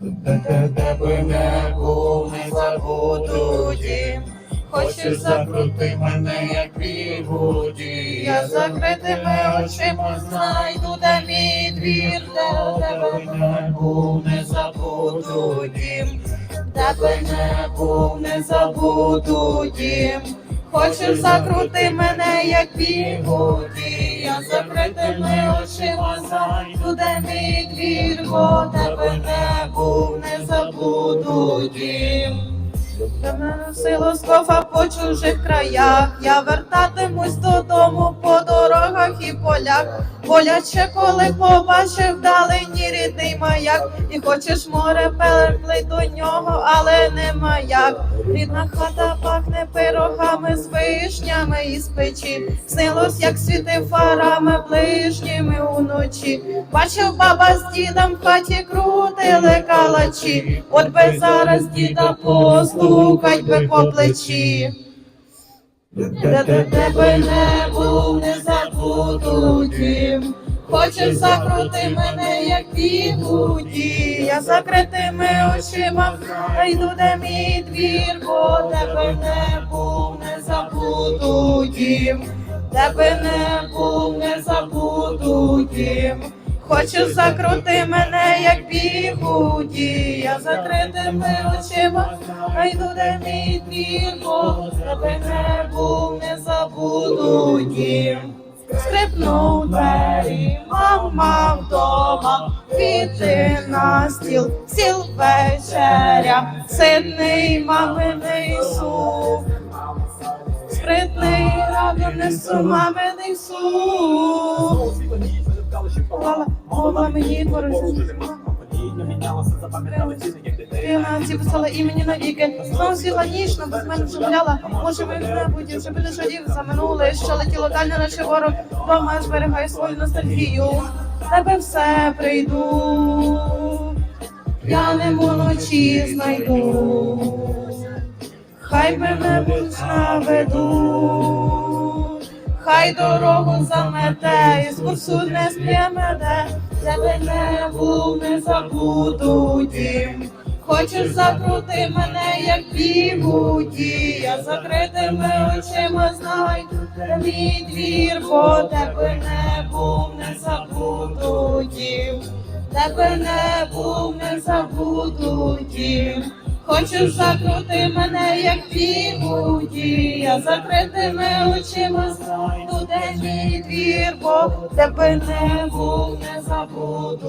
Тебе не був, не забуду дім. Хочеш закрути мене, як бігуді. Я закритими очима знайду, де мій двір, де тебе не був, не забуду дім. Тебе не був, не забуду дім. Хочеш закрути мене, як бігуді, я закритими очима знайду, де мій двір, бо тебе не не забуду дім. Скофа по чужих краях, я вертатимусь додому по дорогах і полях. Боляче, коли побачив вдалині рідний маяк, і хочеш море переплить до нього, але нема як. Рідна хата пахне пирогами з вишнями із печі. Снилось, як світив фарами ближніми уночі. Бачив баба з дідом в хаті крутили калачі. От би зараз діда постукать би по плечі. Де тебе не був, не забуду дім. Хочеш закрути мене, як бігуді, я закритими очима найду, де мій двір, бо тебе не був, не забуду дім. Тебе не був, не забуду дім. Хочеш закрути мене, як бігуді, я закритими очима найду, де мій двір, бо тебе не був, не забуду дім. Скрипнув двері, мама вдома, квіти на стіл, сіл вечеря, сидний маминий суп. Спритний радо несу маминий суп. Мала, мені твориться. Ці писала імені навіки. Знову свіла ніч, нам без мене журляла. Може, ви не будь, вже буде жадів за минуле, що летіло далі наче ворог. Дома зберігай свою ностальгію. Тебе все прийду. Я не вночі знайду. Хай мене будь наведу. Хай дорогу замете, і з курсу не сп'ємете, тебе не був, не забуду дім. Хочеш закрути мене, як бігуді, я закритими очима знайду, мій двір, бо тебе не був, не забуду дім. Тебе не був, не забуду дім. Хочеш закрути мене, як бігуді, я закритими очима знайду, де мій двір, бо тебе не був, не забуду.